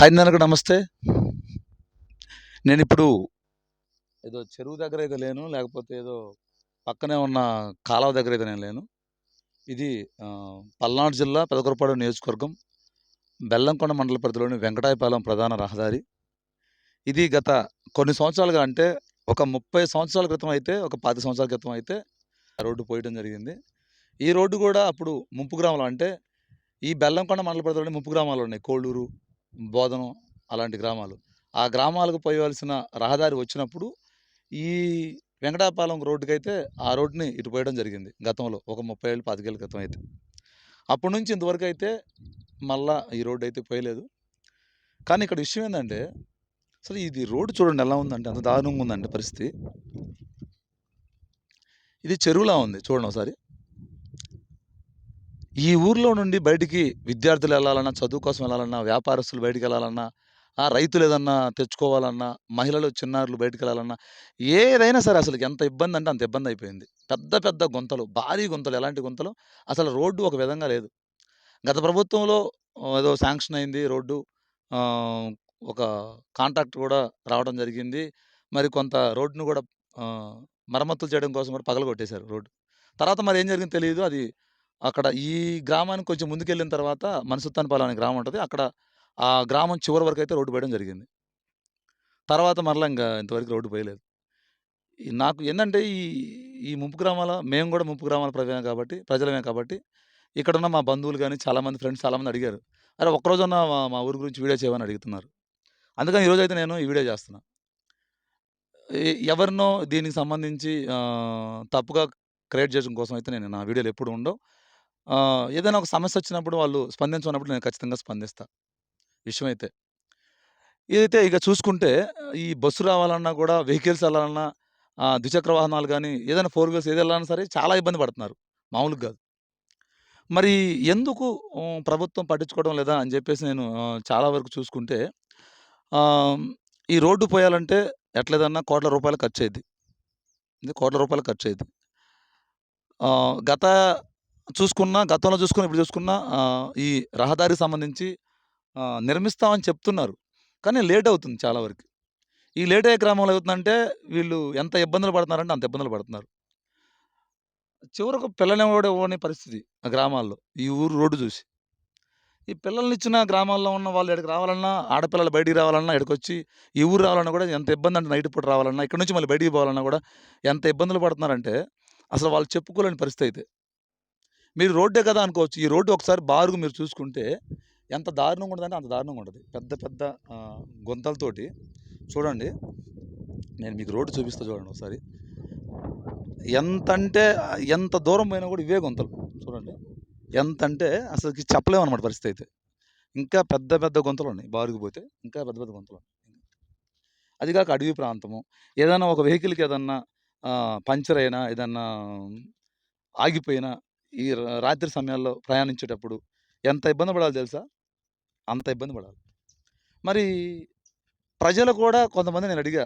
Hi నాన్నకు నమస్తే. నేను ఇప్పుడు ఏదో చెరువు దగ్గర అయితే లేను లేకపోతే ఏదో పక్కనే ఉన్న కాలువ దగ్గర అయితే నేను లేను. ఇది పల్నాడు జిల్లా పెదకరపాడు నియోజకవర్గం బెల్లంకొండ మండల పరిధిలోని వెంకటాయపాలెం ప్రధాన రహదారి. ఇది గత కొన్ని సంవత్సరాలుగా అంటే ఒక ముప్పై సంవత్సరాల క్రితం అయితే ఒక పది సంవత్సరాల క్రితం అయితే ఆ రోడ్డు పోయడం జరిగింది. ఈ రోడ్డు కూడా అప్పుడు ముంపు గ్రామాలు అంటే ఈ బెల్లంకొండ మండల పరిధిలోని ముంపు గ్రామాలు ఉన్నాయి. కోళ్ళూరు బోధనం అలాంటి గ్రామాలు. ఆ గ్రామాలకు పోయవలసిన రహదారి వచ్చినప్పుడు ఈ వెంకటాపాలెం రోడ్డుకి అయితే ఆ రోడ్డుని ఇటు పోయడం జరిగింది గతంలో ఒక ముప్పై ఏళ్ళు పాతికేళ్ళ క్రితం అయితే. అప్పటి నుంచి ఇంతవరకు అయితే మళ్ళా ఈ రోడ్డు అయితే పోయలేదు. కానీ ఇక్కడ విషయం ఏంటంటే అసలు ఇది రోడ్డు చూడండి ఎలా ఉందంటే అంత దారుణంగా ఉందండి పరిస్థితి. ఇది చెరువులా ఉంది చూడండి ఒకసారి. ఈ ఊర్లో నుండి బయటికి విద్యార్థులు వెళ్ళాలన్నా చదువు కోసం వెళ్ళాలన్నా వ్యాపారస్తులు బయటికి వెళ్ళాలన్నా ఆ రైతులు ఏదన్నా తెచ్చుకోవాలన్నా మహిళలు చిన్నారులు బయటికి వెళ్ళాలన్నా ఏదైనా సరే అసలు ఎంత ఇబ్బంది అంటే అంత ఇబ్బంది అయిపోయింది. పెద్ద పెద్ద గుంతలు భారీ గుంతలు ఎలాంటి గుంతలు? అసలు రోడ్డు ఒక విధంగా లేదు. గత ప్రభుత్వంలో ఏదో శాంక్షన్ అయింది రోడ్డు ఒక కాంట్రాక్ట్ కూడా రావడం జరిగింది. మరి కొంత రోడ్డును కూడా మరమ్మతులు చేయడం కోసం కూడా పగలగొట్టేశారు రోడ్డు. తర్వాత మరి ఏం జరిగిందో తెలియదు. అది అక్కడ ఈ గ్రామానికి కొంచెం ముందుకెళ్ళిన తర్వాత మనసుత్తానపాలెం అనే గ్రామం ఉంటుంది. అక్కడ ఆ గ్రామం చివరి వరకు అయితే రోడ్డు పోయడం జరిగింది. తర్వాత మరలా ఇంకా ఇంతవరకు రోడ్డు పోయలేదు. నాకు ఏంటంటే ఈ ఈ ముంపు గ్రామాల మేము కూడా ముంపు గ్రామాల ప్రజలమే కాబట్టి ప్రజలమే కాబట్టి ఇక్కడ ఉన్న మా బంధువులు కానీ చాలామంది ఫ్రెండ్స్ చాలామంది అడిగారు. అరే ఒక్కరోజున్న మా మా ఊరి గురించి వీడియో చేయమని అడుగుతున్నారు. అందుకని ఈరోజు అయితే నేను ఈ వీడియో చేస్తున్నా. ఎవరినో దీనికి సంబంధించి తప్పుగా క్రియేట్ చేయడం కోసం అయితే నేను నా వీడియోలు ఎప్పుడు ఉండవు. ఏదైనా ఒక సమస్య వచ్చినప్పుడు వాళ్ళు స్పందించుకున్నప్పుడు నేను ఖచ్చితంగా స్పందిస్తా. విషయమైతే. ఏదైతే ఇదైతే ఇక చూసుకుంటే ఈ బస్సు రావాలన్నా కూడా వెహికల్స్ వెళ్ళాలన్నా ద్విచక్ర వాహనాలు కానీ ఏదైనా ఫోర్ వీలర్స్ ఏది వెళ్ళాలన్నా సరే చాలా ఇబ్బంది పడుతున్నారు. మామూలుగా కాదు. మరి ఎందుకు ప్రభుత్వం పట్టించుకోవడం లేదా అని చెప్పేసి నేను చాలా వరకు చూసుకుంటే ఈ రోడ్డు పోయాలంటే ఎట్లేదన్నా కోట్ల రూపాయలు ఖర్చు అయింది ఇది కోట్ల రూపాయలు ఖర్చు అయింది గత చూసుకున్నా గతంలో చూసుకున్నా ఇప్పుడు చూసుకున్నా ఈ రహదారికి సంబంధించి నిర్మిస్తామని చెప్తున్నారు. కానీ లేట్ అవుతుంది చాలా వరకు. ఈ లేట్ అయ్యే క్రమంలో అవుతుందంటే వీళ్ళు ఎంత ఇబ్బందులు పడుతున్నారంటే అంత ఇబ్బందులు పడుతున్నారు. చివరకు పిల్లలు కూడా ఇవ్వని పరిస్థితి ఆ గ్రామాల్లో ఈ ఊరు రోడ్డు చూసి. ఈ పిల్లల్ని ఇచ్చిన గ్రామాల్లో ఉన్న వాళ్ళు ఇక్కడికి రావాలన్నా ఆడపిల్లలు బయటికి రావాలన్నా ఇక్కడికి వచ్చి ఈ ఊరు రావాలన్నా కూడా ఎంత ఇబ్బంది అంటే నైట్ పూట రావాలన్నా ఇక్కడ నుంచి మళ్ళీ బయటికి పోవాలన్నా కూడా ఎంత ఇబ్బందులు పడుతున్నారంటే అసలు వాళ్ళు చెప్పుకోలేని పరిస్థితి అయితే. మీరు రోడ్డే కదా అనుకోవచ్చు. ఈ రోడ్డు ఒకసారి బారుగు మీరు చూసుకుంటే ఎంత దారుణంగా ఉండదని అంత దారుణంగా ఉంటుంది. పెద్ద పెద్ద గుంతలతోటి. చూడండి. నేను మీకు రోడ్డు చూపిస్తా చూడండి ఒకసారి. ఎంత అంటే ఎంత దూరం పోయినా కూడా ఇవే గుంతలు. చూడండి. ఎంత అంటే అసలు చెప్పలేము అనమాట పరిస్థితి అయితే. ఇంకా పెద్ద పెద్ద గుంతలు ఉన్నాయి. బారుకు పోతే ఇంకా పెద్ద పెద్ద గుంతలు ఉన్నాయి. అది కాక అడవి ప్రాంతము. ఏదైనా ఒక వెహికల్కి ఏదన్నా పంచర్ అయినా ఏదన్నా ఆగిపోయినా ఈ రాత్రి సమయాల్లో ప్రయాణించేటప్పుడు ఎంత ఇబ్బంది పడాలి తెలుసా? అంత ఇబ్బంది పడాలి. మరి ప్రజలు కూడా కొంతమంది నేను అడిగా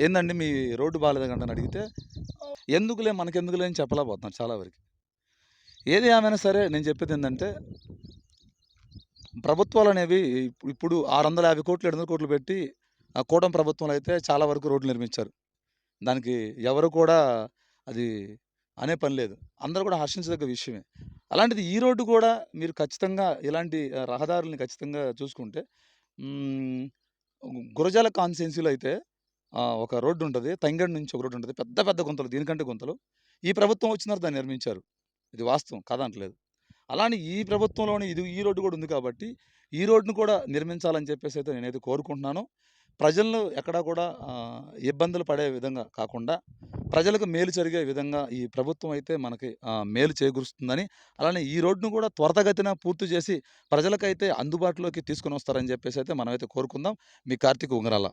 ఏందండి మీ రోడ్డు బాగాలేదు అడిగితే ఎందుకులే మనకెందుకులే అని చెప్పలేకపోతున్నారు చాలా వరకు. ఏది ఏమైనా సరే నేను చెప్పేది ఏంటంటే ప్రభుత్వాలు అనేవి ఇప్పుడు ఆరు వందల యాభై కోట్లు ఏడు వందల కోట్లు పెట్టి ఆ కూటమి ప్రభుత్వంలో అయితే చాలా వరకు రోడ్లు నిర్మించారు. దానికి ఎవరు కూడా అది అనే పని లేదు. అందరూ కూడా హర్షించదగ్గ విషయమే. అలాంటిది ఈ రోడ్డు కూడా మీరు ఖచ్చితంగా ఇలాంటి రహదారుల్ని ఖచ్చితంగా చూసుకుంటే గురజాల కాన్స్టిట్యున్సీలో అయితే ఒక రోడ్డు ఉంటుంది. తంగడి నుంచి ఒక రోడ్డు ఉంటుంది. పెద్ద పెద్ద గుంతలు దీనికంటే గుంతలు. ఈ ప్రభుత్వం వచ్చినారు దాన్ని నిర్మించారు. ఇది వాస్తవం కాదంటలేదు అలానే ఈ ప్రభుత్వంలోనే ఇది ఈ రోడ్డు కూడా ఉంది కాబట్టి ఈ రోడ్డును కూడా నిర్మించాలని చెప్పేసి అయితే నేనైతే కోరుకుంటున్నాను. ప్రజలను ఎక్కడా కూడా ఇబ్బందులు పడే విధంగా కాకుండా ప్రజలకు మేలు జరిగే విధంగా ఈ ప్రభుత్వం అయితే మనకి మేలు చేకూరుస్తుందని అలానే ఈ రోడ్డును కూడా త్వరతగతిన పూర్తి చేసి ప్రజలకైతే అందుబాటులోకి తీసుకొని వస్తారని చెప్పేసి అయితే మనమైతే కోరుకుందాం. మీ కార్తీక్ ఉంగరాల.